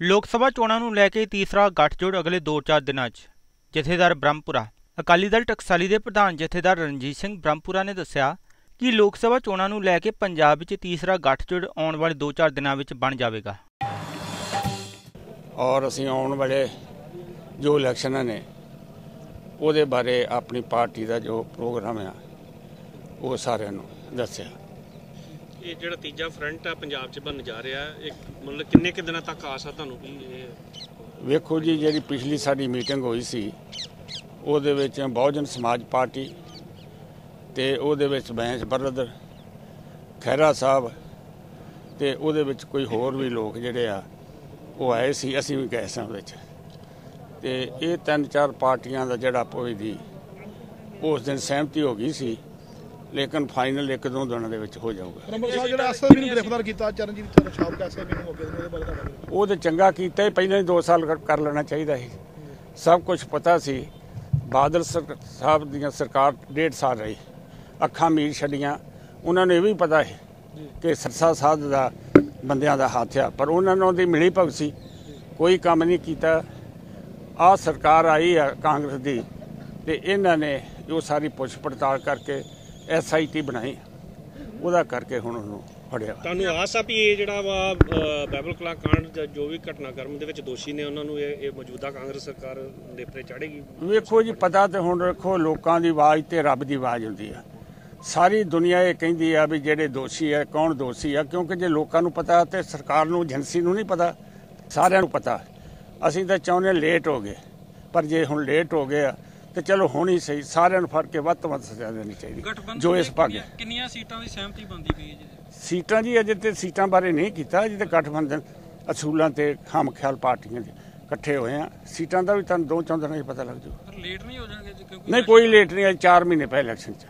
ਲੋਕ ਸਭਾ ਚੋਣਾਂ ਨੂੰ ਲੈ ਕੇ ਤੀਸਰਾ ਗੱਠਜੋੜ ਅਗਲੇ 2-4 ਦਿਨਾਂ 'ਚ, ਜਥੇਦਾਰ ਬ੍ਰਹਮਪੁਰਾ। ਅਕਾਲੀ ਦਲ ਟਕਸਾਲੀ ਦੇ ਪ੍ਰਧਾਨ ਜਥੇਦਾਰ ਰਣਜੀਤ ਸਿੰਘ ਬ੍ਰਹਮਪੁਰਾ ਨੇ ਦੱਸਿਆ ਕਿ ਲੋਕ ਸਭਾ ਚੋਣਾਂ ਨੂੰ ਲੈ ਕੇ ਪੰਜਾਬ ਵਿੱਚ ਤੀਸਰਾ ਗੱਠਜੋੜ ਆਉਣ ਵਾਲੇ 2-4 ਦਿਨਾਂ ਵਿੱਚ ਬਣ ਜਾਵੇਗਾ। ਔਰ ਅਸੀਂ ਆਉਣ ਵਾਲੇ ਜੋ ਇਲੈਕਸ਼ਨਾਂ ਨੇ, ਉਹਦੇ ਬਾਰੇ ਆਪਣੀ ਪਾਰਟੀ ਦਾ ਜੋ ਪ੍ਰੋਗਰਾਮ ਆ, ਉਹ ਸਾਰਿਆਂ ਨੂੰ ਦੱਸਿਆ। ਇਹ ਜਿਹੜਾ ਤੀਜਾ ਫਰੰਟ ਆ, ਪੰਜਾਬ 'ਚ ਬਣ ਜਾ ਰਿਹਾ, ਇੱਕ ਮਤਲਬ ਕਿੰਨੇ ਕੁ ਦਿਨਾਂ ਤੱਕ ਆਸ ਆ ਤੁਹਾਨੂੰ ਵੀ ਇਹ ਵੇਖੋ ਜੀ, ਜਿਹੜੀ ਪਿਛਲੀ ਸਾਡੀ ਮੀਟਿੰਗ ਹੋਈ ਸੀ, ਉਹਦੇ ਵਿੱਚ ਬਹੁਜਨ ਸਮਾਜ ਪਾਰਟੀ ਤੇ ਉਹਦੇ ਵਿੱਚ ਬੈਂਸ ਬਰਦਰ ਖੈਰਾ ਸਾਹਿਬ ਤੇ ਉਹਦੇ ਵਿੱਚ ਕੋਈ ਹੋਰ ਵੀ ਲੋਕ ਜਿਹੜੇ ਆ, ਉਹ ਆਏ ਸੀ, ਅਸੀਂ ਵੀ ਗਏ ਸਾਂ ਵਿੱਚ। ਤੇ ਇਹ ਤਿੰਨ ਚਾਰ ਪਾਰਟੀਆਂ ਦਾ ਜਿਹੜਾ ਪੋਈ ਦੀ ਉਸ ਦਿਨ ਸਹਿਮਤੀ ਹੋ ਗਈ ਸੀ ਲੇਕਿਨ ਫਾਈਨਲ ਇੱਕ ਦੋ ਦਿਨਾਂ ਦੇ ਵਿੱਚ ਹੋ ਜਾਊਗਾ। ਨੰਬਰ ਸਾਹਿਬ ਜਿਹੜਾ ਐਸਐਸਬੀ ਨੂੰ ਗ੍ਰਿਫਤਾਰ ਕੀਤਾ ਚਰਨਜੀਤ ਚੰਦ ਸਾਬਕਾ ਐਸਐਸਬੀ ਨੂੰ ਮੌਕੇ ਤੇ ਉਹਦੇ ਬਾਰੇ ਤੁਹਾਡਾ ਕੀ? ਉਹ ਤੇ ਚੰਗਾ ਕੀਤਾ ਹੀ ਪਹਿਲਾਂ ਹੀ 2 ਸਾਲ ਕਰ- ਲੈਣਾ ਚਾਹੀਦਾ ਸੀ। ਸਭ ਕੁਝ ਪਤਾ ਸੀ। ਬਾਦਲ ਸਾਹਿਬ ਦੀਆਂ ਸਰਕਾਰ ਡੇਢ ਸਾਲ ਰਹੀ। ਅੱਖਾਂ ਮੀਰ ਛੱਡੀਆਂ। ਉਹਨਾਂ ਨੂੰ ਇਹ ਵੀ ਪਤਾ ਹੈ ਕਿ ਸਰਸਾ ਸਾਧ ਦਾ ਬੰਦਿਆਂ ਦਾ ਹੱਥ ਆ। ਪਰ ਉਹਨਾਂ ਨੂੰ ਉਹਦੀ ਮਿਲੀ ਭਗਤ ਸੀ। ਕੋਈ ਕੰਮ ਨਹੀਂ ਕੀਤਾ। ਆ ਸਰਕਾਰ ਆਈ ਆ ਕਾਂਗਰਸ ਦੀ ਤੇ ਇਹਨਾਂ ਨੇ ਉਹ ਸਾਰੀ ਪੁੱਛ ਪੜਤਾਲ ਕਰਕੇ ਐਸਆਈਟੀ ਬਣਾਈ। ਉਹਦਾ ਕਰਕੇ ਹੁਣ ਉਹਨੂੰ ਫੜਿਆ। ਤੁਹਾਨੂੰ ਆਸ ਆ ਵੀ ਇਹ ਜਿਹੜਾ ਵਾ ਬਾਈਬਲ ਕਲਾ ਕਾਂਡ ਜਾਂ ਜੋ ਵੀ ਘਟਨਾਕ੍ਰਮ ਦੇ ਵਿੱਚ ਦੋਸ਼ੀ ਨੇ ਉਹਨਾਂ ਨੂੰ ਇਹ ਇਹ ਮੌਜੂਦਾ ਕਾਂਗਰਸ ਸਰਕਾਰ ਨੇਪਰੇ ਚਾੜੇਗੀ ਵੇਖੋ ਜੀ ਪਤਾ ਤੇ ਹੁਣ ਰੱਖੋ ਲੋਕਾਂ ਦੀ ਆਵਾਜ਼ ਤੇ ਰੱਬ ਦੀ ਆਵਾਜ਼ ਹੁੰਦੀ ਆ। ਸਾਰੀ ਦੁਨੀਆ ਇਹ ਕਹਿੰਦੀ ਆ ਵੀ ਜਿਹੜੇ ਦੋਸ਼ੀ ਆ ਕੌਣ ਦੋਸ਼ੀ ਆ ਕਿਉਂਕਿ ਜੇ ਲੋਕਾਂ ਨੂੰ ਪਤਾ ਤੇ ਸਰਕਾਰ ਨੂੰ ਏਜੰਸੀ ਨੂੰ ਨਹੀਂ ਪਤਾ ਸਾਰਿਆਂ ਨੂੰ ਪਤਾ। ਅਸੀਂ ਤਾਂ ਚਾਹੁੰਦੇ ਲੇਟ ਹੋ ਗਏ। ਪਰ ਜੇ ਹੁਣ ਲੇਟ ਹੋ ਗਏ ਆ ਤੇ ਚਲੋ ਹੁਣ ਹੀ ਸਹੀ ਸਾਰਿਆਂ ਨੂੰ ਫੜ ਕੇ ਵੱਧ ਤੋਂ ਵੱਧ ਸਜ਼ਾ ਦੇਣੀ ਚਾਹੀਦੀ ਜੋ ਇਸ ਭਾਗੇ ਕਿੰਨੀਆਂ ਸੀਟਾਂ ਦੀ ਸਹਿਮਤੀ ਬੰਦੀ ਪਈ ਹੈ ਜੀ? ਸੀਟਾਂ ਜੀ ਅਜੇ ਤੇ ਸੀਟਾਂ ਬਾਰੇ ਨਹੀਂ ਕੀਤਾ ਅਜੇ ਤੇ ਗਠਬੰਧਨ ਅਸੂਲਾਂ ਤੇ ਖਾਮ ਖਿਆਲ ਪਾਰਟੀਆਂ ਦੇ ਇਕੱਠੇ ਹੋਏ ਆ। ਸੀਟਾਂ ਦਾ ਵੀ ਤੁਹਾਨੂੰ ਦੋ ਚੌਂ ਦਿਨਾਂ 'ਚ ਪਤਾ ਲੱਗ ਜੂ ਪਰ ਲੇਟ ਨਹੀਂ ਹੋ ਜਾਣਗੇ ਕਿਉਂਕਿ ਨਹੀਂ ਕੋਈ ਲੇਟ ਨਹੀਂ ਅਜੇ 4 ਮਹੀਨੇ ਪਹਿਲੇ ਇਲੈਕਸ਼ਨ 'ਚ